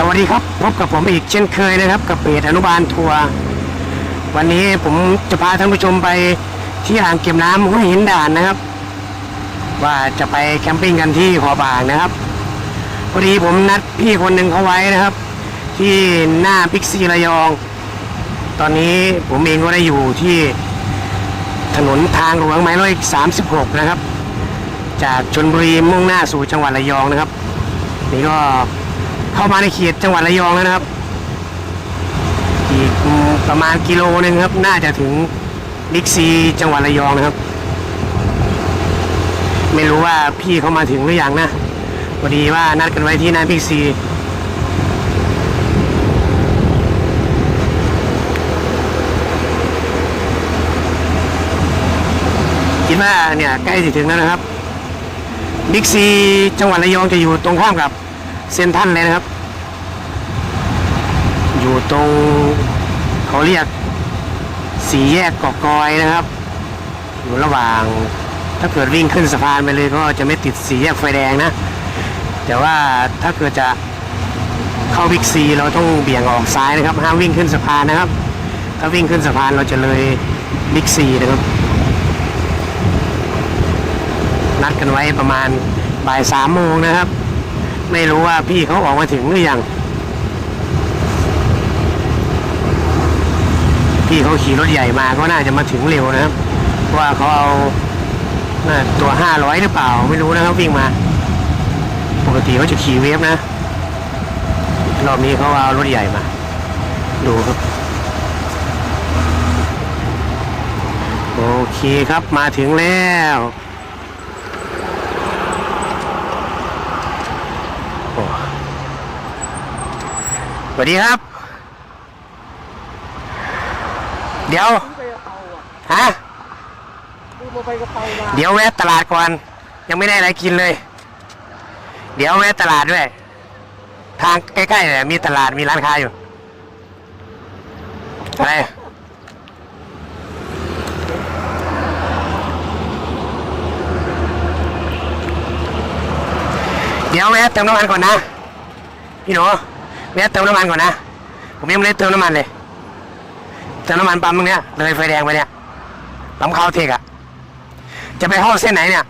สวัสดีครับ พบกับผมอีกเช่นเคยนะครับ กับเพจอนุบาลทัวร์วันนี้ผมจะพาท่านผู้ชมไปที่อ่างเก็บน้ำห้วยหินด่านนะครับ ว่าจะไปแคมปิ้งกันที่หอบางนะครับพอดีผมนัดพี่คนหนึ่งเขาไว้นะครับ ที่หน้าพิกซีระยอง ตอนนี้ผมเองก็ได้อยู่ที่ถนนทางหลวงหมายเลข36 นะครับ จากชนบุรีมุ่งหน้าสู่จังหวัดระยองนะครับ นี่ก็ เข้ามาในเขตจังหวัดระยองแล้วนะครับ อีกประมาณกิโลนึงครับ น่าจะถึงบิ๊กซีจังหวัดระยองนะครับ ไม่รู้ว่าพี่เขามาถึงหรือยังนะพอดีว่านัดกันไว้ที่หน้าบิ๊กซีคิดว่าเนี่ยใกล้จะถึงแล้วนะครับบิ๊กซีจังหวัดระยองจะอยู่ตรงข้ามกับ เซนทรันเลยนะครับ อยู่ตรงเขาเรียกสี่แยกเกาะกอยนะครับ อยู่ระหว่าง ถ้าเกิดวิ่งขึ้นสะพานไปเลยก็จะไม่ติดสี่แยกไฟแดงนะ แต่ว่าถ้าเกิดจะเข้าบิ๊กซีเราต้องเบี่ยงออกซ้ายนะครับห้ามวิ่งขึ้นสะพานนะครับ ถ้าวิ่งขึ้นสะพานเราจะเลยบิ๊กซีนะครับนัดกันไว้ประมาณบ่ายสามโมงนะครับ ไม่รู้ว่าพี่เขาออกมาถึงหรือยัง พี่เขาขี่รถใหญ่มาก็น่าจะมาถึงเร็วนะครับเพราะว่าเขาเอาาตัวห้าร้อยหรือเปล่า ไม่รู้นะครับวิ่งมา ปกติเขาจะขี่เวฟนะ รอบนี้เขาเอารถใหญ่มา ดูครับ โอเคครับมาถึงแล้ว โอ้ส วัสดีครับ เดี๋ยวไปกระเป๋าอะฮะดูมาไปกระเป๋ามาเดี๋ยวแวะตลาดก่อน ยังไม่ได้อะไรกินเลย เดี๋ยวแวะตลาดด้วย ทางใกล้ๆเนี่ยมีตลาดมีร้านค้าอยู่ อะไร เดี๋ยวแวะเติมน้ำมันก่อนนะ พี่หนู แวะเติมน้ำมันก่อนนะ ผมยังไม่ได้เติมน้ำมันเลย เติมน้ำมันปั๊มตรงเนี้ยเลยไฟแดงไปเนี่ยปั๊มข้าวเทกอะจะไปเข้าเส้นไหนเนี่ย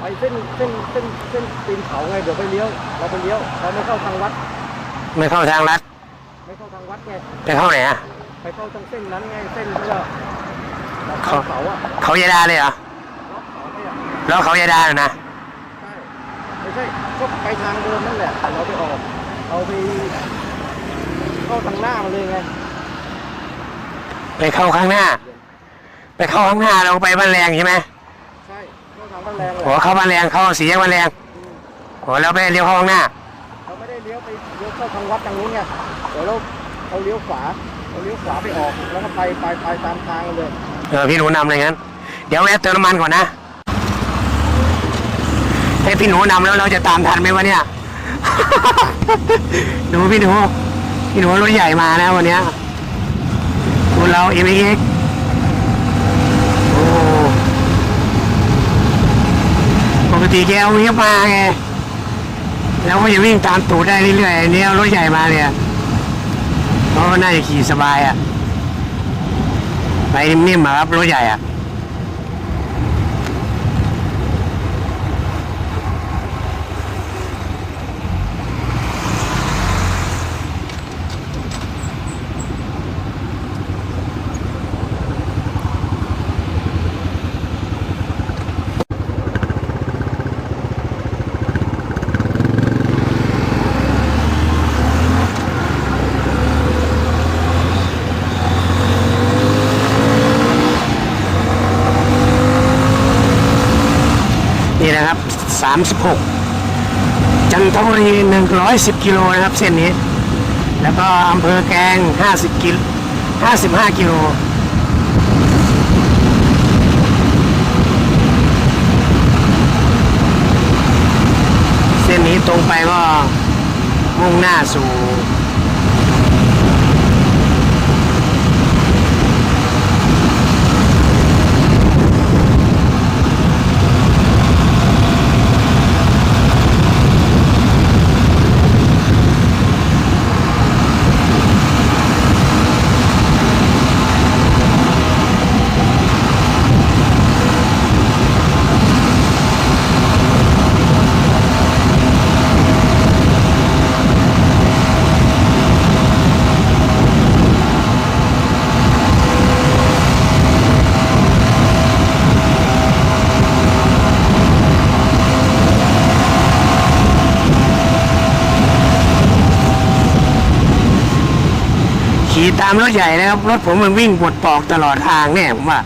ไปเส้นเส้นเส้นเส้นตีนเขาไงเดี๋ยวไปเลี้ยวเราไปเลี้ยวเราไม่เข้าทางวัด ไม่เข้าทางลัดไม่เข้าทางวัดไงไปเข้าไหนอะไปเข้าทางเส้นนั้นไงเส้นที่ว่าเขาเขาอะเขายาดาเลยเหรอล็อกเขาไม่อะแล้วเขายาดาน่ะนะใช่ไม่ใช่ก็ไปทางเดิมนั่นแหละแต่เราไปออก เอาไปเข้าทางหน้ามาเลยไงไปเข้าข้างหน้า ไปเข้าข้างหน้าเราไปบ้านแรงใช่ไหมใช่เข้าทางบ้านแรงเลยโอ้เข้าบ้านแรงเข้าสีแยกบ้านแรงโอ้แล้วไปเลี้ยวเข้าข้างหน้าเราไม่ได้เลี้ยวไปเลี้ยวเข้าทางวัดทางนู้นไงเดี๋ยวเราเอาเลี้ยวขวาเอาเลี้ยวขวาไปออกแล้วก็ไปไปไปตามทางกันเลยเออพี่หนูนำเลยงั้น เดี๋ยวแวะเติมน้ำมันก่อนนะให้พี่หนูนำแล้วเราจะตามทันไหมวะเนี่ย ดูพี่หนูพี่หนูรถใหญ่มานะวันเนี้ยคุณเราเอ็มเอ็กโอ้ปกติแกเอาเวียบมาไงแล้วก็จะวิ่งตามตูดได้เรื่อยๆอันนี้เอารถใหญ่มาเนี่ยเพราะว่าน่าจะขี่สบายอะไปนิ่มๆอะครับรถใหญ่อะ นะครับ 36 จันทบุรี 110 กิโลนะครับ เส้นนี้ แล้วก็อำเภอแกง 50 กิโล55 กิโลเส้นนี้ตรงไปก็มุ่งหน้าสู่ ตามรถใหญ่นะครับ รถผมมันวิ่งปวดปอกตลอดทางเนี่ยผมว่า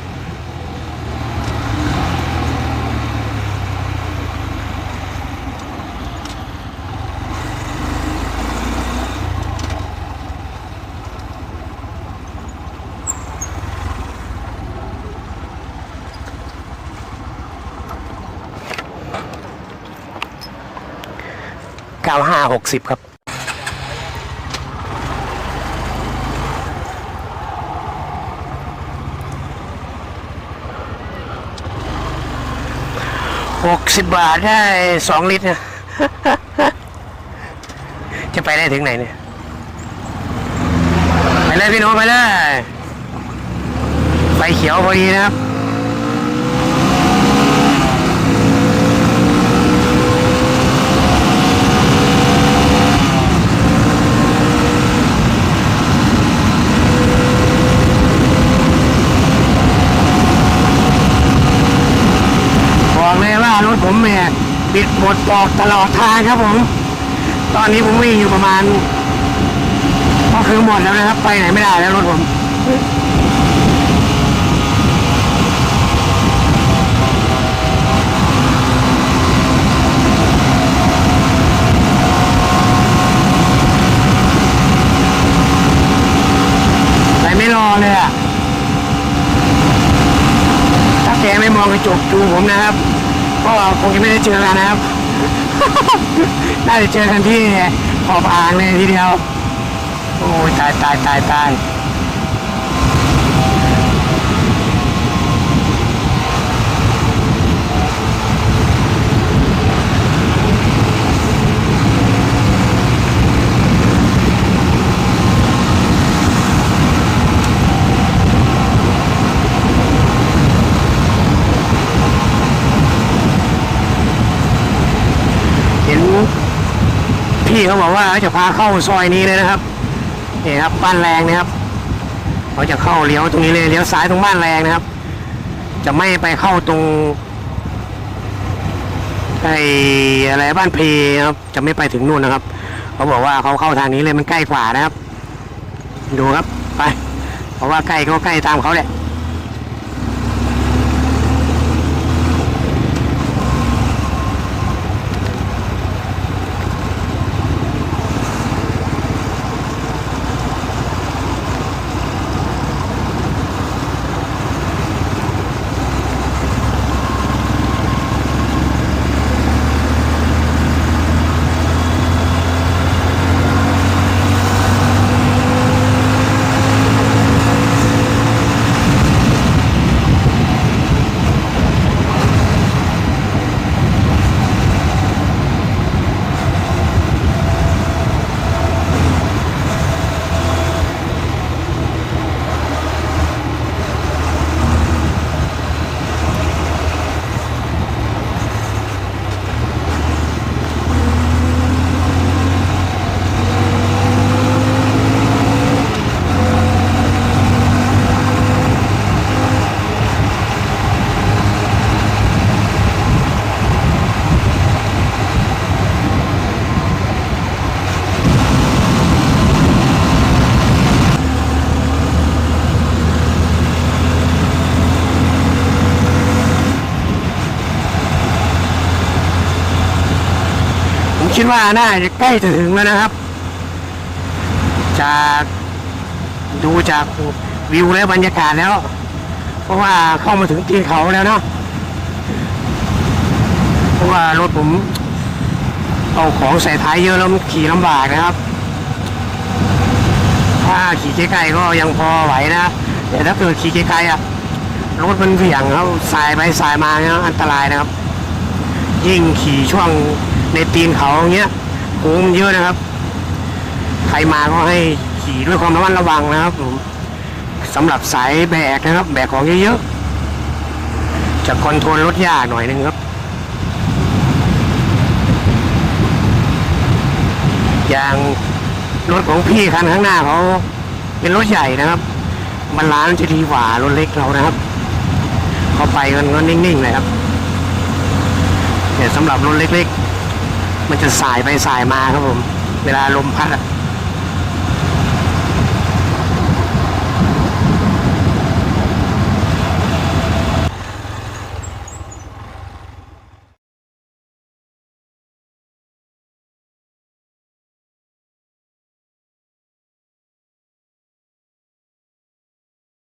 เก้าห้าหกสิบครับ หกสิบบาทได้สองลิตรนะจะไปได้ถึงไหนเนี่ย ไปเลยพี่โน้องไปเลยไฟเขียวพอดีนะครับ บอกเลยว่ารถผมเนี่ยิดหมดปอกตลอดทางครับผม ตอนนี้ผมวิ่งอยู่ประมาณ ก็คือหมดแล้วนะครับ ไปไหนไม่ได้แล้วรถผมไปไม่รอเลยอะถ้าแกไม่มองกระจกดูผมนะครับ คงจะไม่ได้เจอกันนะครับ น่าจะเจอกันที่ขอบอ่างเลยทีเดียว โอ้ยตายตายตายตายเห็น พี่เขาบอกว่าจะพาเข้าซอยนี้เลยนะครับนี่ครับบ้านแรงนะครับเขาจะเข้าเลี้ยวตรงนี้เลยเลี้ยวซ้ายตรงบ้านแรงนะครับ จะไม่ไปเข้าตรงไอ้อะไรบ้านเพครับจะไม่ไปถึงนู่นนะครับ เขาบอกว่าเขาเข้าทางนี้เลยมันใกล้กว่านะครับ ดูครับไปเพราะว่าใกล้ก็ใกล้ตามเขาแหละ คิดว่าน่าจะใกล้ถึงแล้วนะครับ จากดูจากวิวและบรรยากาศแล้ว เพราะว่าเข้ามาถึงตีนเขาแล้วเนาะเพราะว่ารถผมเอาของใส่ท้ายเยอะแล้วขี่ลำบากนะครับ ถ้าขี่ใกล้ๆก็ยังพอไหวนะแต่ถ้าเกิดขี่ไกลๆอะรถมันเหวี่ยงครับสายไปสายมาเนี่ยอันตรายนะครับ ยิ่งขี่ช่วง ในตีนเขาอย่างเงี้ยโค้งเยอะนะครับ ใครมาก็ให้ขี่ด้วยความระมัดระวังนะครับผมสำหรับสายแบกนะครับ แบกของเยอะๆจะคอนโทรลรถยากหน่อยนึงครับ อย่างรถของพี่คันข้างหน้าเขา เป็นรถใหญ่นะครับ มันล้านจะดีกว่ารถเล็กเรานะครับ เขาไปกันก็นิ่งๆเลยครับแต่สำหรับรถเล็ก ๆ มันจะสายไปสายมาครับผม เวลาลมพัดอะ